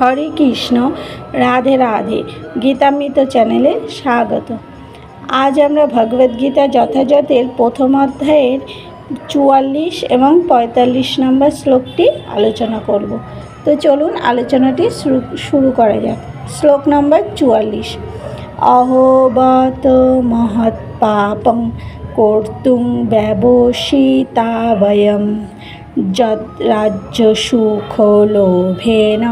হরে কৃষ্ণ, রাধে রাধে। গীতামৃত চ্যানেলে স্বাগত। আজ আমরা ভগবদ্গীতা যথাযথের প্রথম অধ্যায়ের চুয়াল্লিশ এবং পঁয়তাল্লিশ নম্বর শ্লোকটি আলোচনা করব। তো চলুন আলোচনাটি শুরু করা যাক। শ্লোক নম্বর চুয়াল্লিশ। অহোবত মহৎ পাপং কর্তুং ব্যবসিতা বয়ম যদ্রাজ্য সুখ লোভেন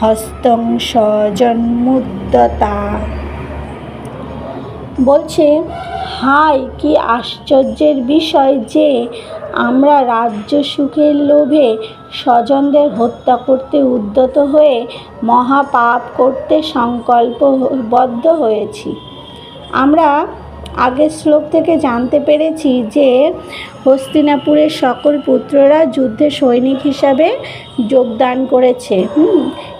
হস্তং স্বজন্মুদ্যতা বলছে হাই কি আশ্চর্যের বিষয় যে আমরা রাজ্য সুখের লোভে স্বজনদের হত্যা করতে উদ্যত হয়ে মহাপাপ করতে সংকল্পবদ্ধ হয়েছি। আমরা আগের শ্লোক থেকে জানতে পেরেছি যে হস্তিনাপুরের সকল পুত্ররা যুদ্ধে সৈনিক হিসাবে যোগদান করেছে।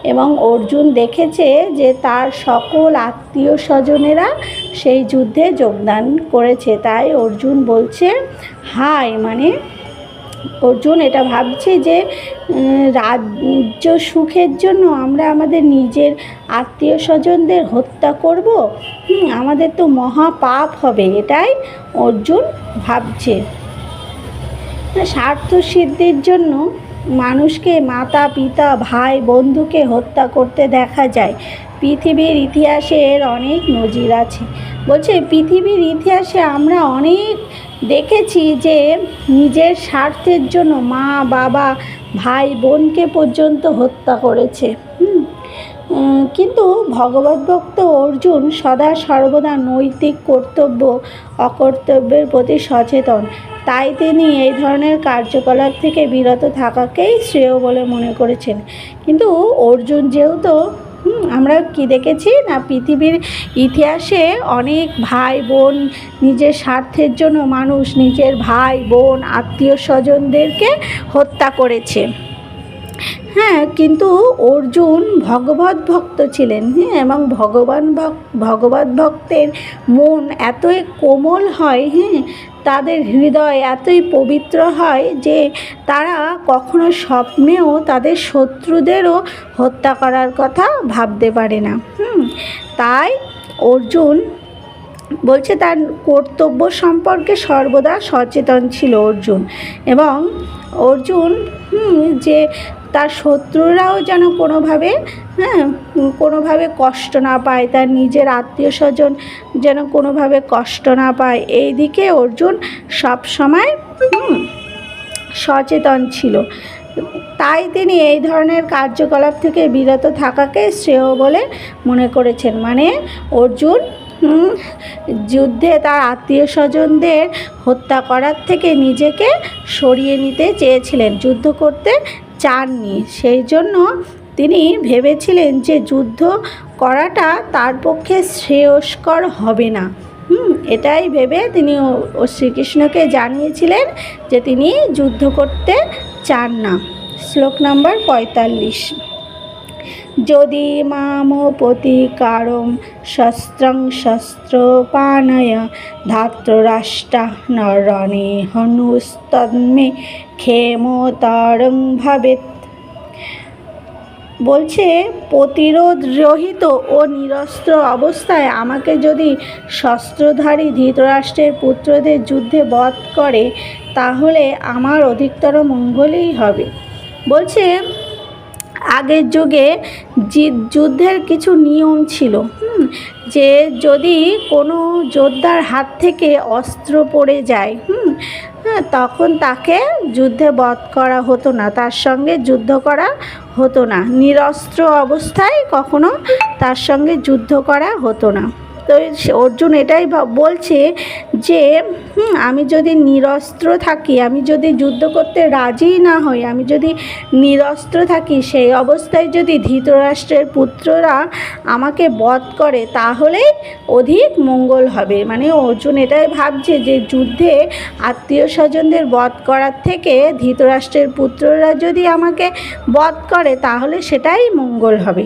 এবং অর্জুন দেখেছে যে তার সকল আত্মীয় স্বজনেরা সেই যুদ্ধে যোগদান করেছে। তাই অর্জুন বলছে হাই মানে অর্জুন এটা ভাবছে যে রাজ্য সুখের জন্য আমরা আমাদের নিজের আত্মীয় স্বজনদের হত্যা করব? আমাদের তো মহা পাপ হবে। এটাই অর্জুন ভাবছে। স্বার্থ সিদ্ধির জন্য মানুষকে মাতা, পিতা, ভাই, বন্ধুকে হত্যা করতে দেখা যায়। পৃথিবীর ইতিহাসে এর অনেক নজির আছে। বলছে, পৃথিবীর ইতিহাসে আমরা অনেক দেখেছি যে নিজের স্বার্থের জন্য মা, বাবা, ভাই, বোনকে পর্যন্ত হত্যা করেছে। হুম। কিন্তু ভগবদ্ভক্ত অর্জুন সদা সর্বদা নৈতিক কর্তব্য অকর্তব্যের প্রতি সচেতন। তাই তিনি এই ধরনের কার্যকলাপ থেকে বিরত থাকাকেই শ্রেয় বলে মনে করেছেন। কিন্তু অর্জুন যেহেতু আমরা কি দেখেছি না, পৃথিবীর ইতিহাসে অনেক ভাই বোন নিজের স্বার্থের জন্য মানুষ নিজের ভাই বোন, আত্মীয় স্বজনদেরকে হত্যা করেছে। হ্যাঁ কিন্তু অর্জুন ভগবত ভক্ত ছিলেন হ্যাঁ এবং ভগবান ভক, ভগবত ভক্তের মন এতই কোমল হয় হ্যাঁ তাদের হৃদয় এতই পবিত্র হয় যে তারা কখনো স্বপ্নেও তাদের শত্রুদেরও হত্যা করার কথা ভাবতে পারে না। হুম, তাই অর্জুন বলছে তার কর্তব্য সম্পর্কে সর্বদা সচেতন ছিল অর্জুন এবং অর্জুন যে তার শত্রুরাও যেন কোনোভাবে হ্যাঁ কোনোভাবে কষ্ট না পায়, তার নিজের আত্মীয় স্বজন যেন কোনোভাবে কষ্ট না পায়, এই দিকে অর্জুন সব সময় সচেতন ছিল। তাই তিনি এই ধরনের কার্যকলাপ থেকে বিরত থাকাকে শ্রেয় বলে মনে করেছেন। মানে অর্জুন যুদ্ধে তার আত্মীয় স্বজনদের হত্যা করার থেকে নিজেকে সরিয়ে নিতে চেয়েছিলেন, যুদ্ধ করতে চাননি। সেই জন্য তিনি ভেবেছিলেন যে যুদ্ধ করাটা তার পক্ষে শ্রেয়স্কর হবে না। হুম? এটাই ভেবে তিনি ও শ্রীকৃষ্ণকে জানিয়েছিলেন যে তিনি যুদ্ধ করতে চান না। শ্লোক নম্বর পঁয়তাল্লিশ। যদি মাম প্রতিকারম শস্ত্রং শস্ত্র পানয় ধাত্ররাষ্ট্রা নরণে হনুস্তন্মে ক্ষেমতারং ভাবেত বলছে, প্রতিরোধ রহিত ও নিরস্ত্র অবস্থায় আমাকে যদি শস্ত্রধারী ধৃতরাষ্ট্রের পুত্রদের যুদ্ধে বধ করে, তাহলে আমার অধিকতর মঙ্গলই হবে। বলছে আগের যুগে যুদ্ধের কিছু নিয়ম ছিল যে যদি কোনো যোদ্ধার হাত থেকে অস্ত্র পড়ে যায়, হুম হ্যাঁ তখন তাকে যুদ্ধে বধ করা হতো না, তার সঙ্গে যুদ্ধ করা হতো না, নিরস্ত্র অবস্থায় কখনো তার সঙ্গে যুদ্ধ করা হতো না। তো অর্জুন এটাই বলছে যে আমি যদি নিরস্ত্র থাকি, আমি যদি যুদ্ধ করতে রাজি না হই, আমি যদি নিরস্ত্র থাকি, সেই অবস্থায় যদি ধৃতরাষ্ট্রের পুত্ররা আমাকে বধ করে, তাহলেই অধিক মঙ্গল হবে। মানে অর্জুন এটাই ভাবছে যে, যুদ্ধে আত্মীয় স্বজনদের বধ করার থেকে ধৃতরাষ্ট্রের পুত্ররা যদি আমাকে বধ করে, তাহলে সেটাই মঙ্গল হবে।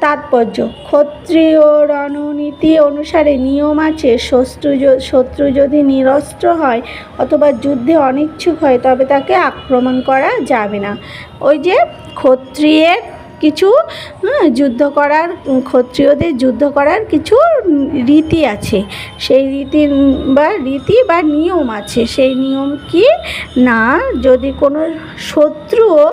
তাৎপর্য। ক্ষত্রিয় রণনীতি অনুসারে নিয়ম আছে, শত্রু শত্রু যদি নিরস্ত্র হয় অথবা যুদ্ধে অনিচ্ছুক হয়, তবে তাকে আক্রমণ করা যাবে না। ওই যে ক্ষত্রিয়ের কিছু যুদ্ধ করার ক্ষত্রিয়দের যুদ্ধ করার কিছু রীতি আছে। সেই রীতি বা রীতি বা নিয়ম আছে। সেই নিয়ম কি? না, যদি কোনো শত্রুও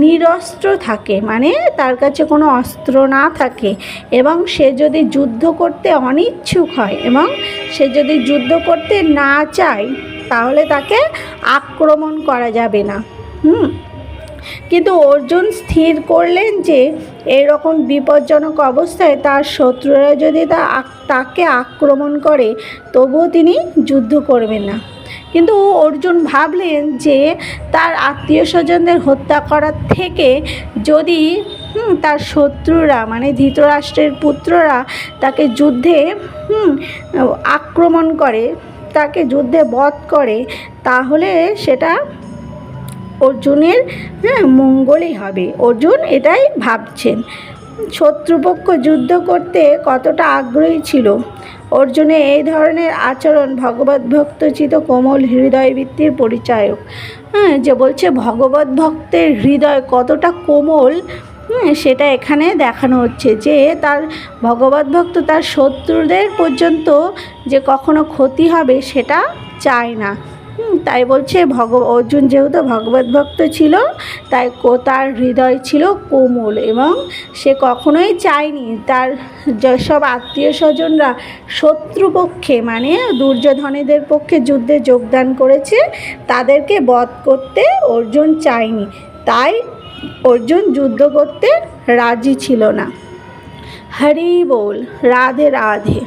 নিরস্ত্র থাকে মানে তার কাছে কোনো অস্ত্র না থাকে, এবং সে যদি যুদ্ধ করতে অনিচ্ছুক হয়, এবং সে যদি যুদ্ধ করতে না চায়, তাহলে তাকে আক্রমণ করা যাবে না। হুম কিন্তু অর্জুন স্থির করলেন যে, এরকম বিপজ্জনক অবস্থায় তার শত্রুরা যদি তা তাকে আক্রমণ করে, তবুও তিনি যুদ্ধ করবেন না। কিন্তু অর্জুন ভাবলেন যে, তার আত্মীয় স্বজনদের হত্যা করার থেকে যদি তার শত্রুরা মানে ধৃতরাষ্ট্রের পুত্ররা তাকে যুদ্ধে আক্রমণ করে, তাকে যুদ্ধে বধ করে, তাহলে সেটা অর্জুনের হ্যাঁ মঙ্গলই হবে। অর্জুন এটাই ভাবছেন। শত্রুপক্ষ যুদ্ধ করতে কতটা আগ্রহী ছিল। অর্জুনের এই ধরনের আচরণ ভগবত ভক্তচিত কোমল হৃদয়বৃত্তির পরিচায়ক। হ্যাঁ যে বলছে ভগবত ভক্তের হৃদয় কতটা কোমল হুম, সেটা এখানে দেখানো হচ্ছে যে তার ভগবত ভক্ত তার শত্রুদের পর্যন্ত যে কখনো ক্ষতি হবে সেটা চায় না। তাই বলছে ভগ অর্জুন যেহেতু ভগবত ভক্ত ছিল, তাই তার হৃদয় ছিল কোমল এবং সে কখনোই চায়নি। তার যেসব আত্মীয় স্বজনরা শত্রুপক্ষে মানে দুর্যোধনেদের পক্ষে যুদ্ধে যোগদান করেছে, তাদেরকে বধ করতে অর্জুন চায়নি। তাই অর্জুন যুদ্ধ করতে রাজি ছিল না। হরি বল, রাধে রাধে।